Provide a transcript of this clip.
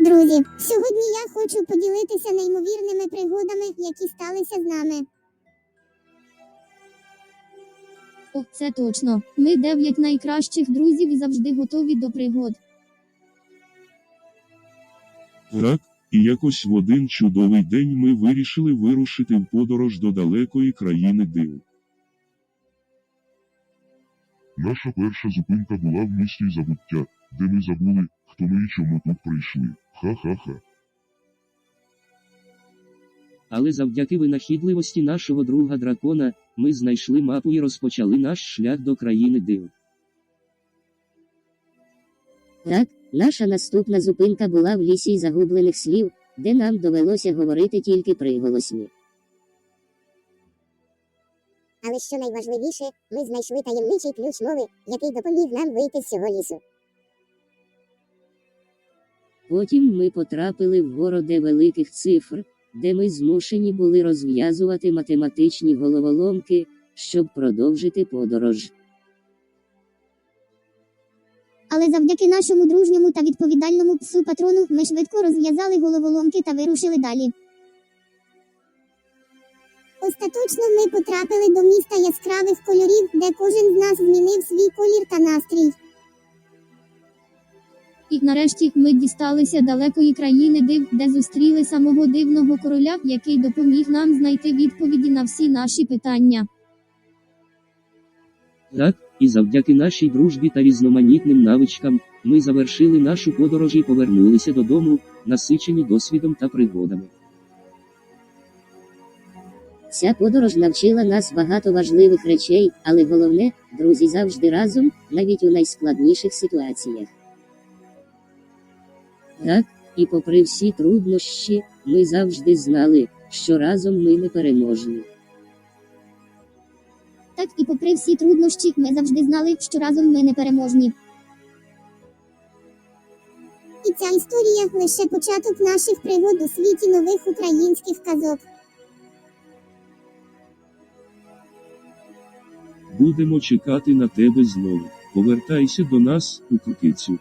Друзі, сьогодні я хочу поділитися неймовірними пригодами, які сталися з нами. О, це точно. Ми дев'ять найкращих друзів і завжди готові до пригод. Так, і якось в один чудовий день ми вирішили вирушити в подорож до далекої країни див. Наша перша зупинка була в місті забуття, де ми забули, хто ми і чому тут прийшли. Ха-ха-ха. Але завдяки винахідливості нашого друга дракона, ми знайшли мапу і розпочали наш шлях до країни див. Так, наша наступна зупинка була в лісі загублених слів, де нам довелося говорити тільки приголосні. Але що найважливіше, ми знайшли таємничий ключ мови, який допоміг нам вийти з цього лісу. Потім ми потрапили в городе великих цифр, де ми змушені були розв'язувати математичні головоломки, щоб продовжити подорож. Але завдяки нашому дружньому та відповідальному псу патрону ми швидко розв'язали головоломки та вирушили далі. Остаточно ми потрапили до міста яскравих кольорів, де кожен з нас змінив свій колір та настрій. І нарешті ми дісталися далекої країни див, де зустріли самого дивного короля, який допоміг нам знайти відповіді на всі наші питання. Так, і завдяки нашій дружбі та різноманітним навичкам, ми завершили нашу подорож і повернулися додому, насичені досвідом та пригодами. Ця подорож навчила нас багато важливих речей, але головне, друзі завжди разом, навіть у найскладніших ситуаціях. Так, і попри всі труднощі, ми завжди знали, що разом ми непереможні. Так і попри всі труднощі, ми завжди знали, що разом ми непереможні. І ця історія лише початок наших пригод у світі нових українських казок. Будемо чекати на тебе знову. Повертайся до нас, у крутицю.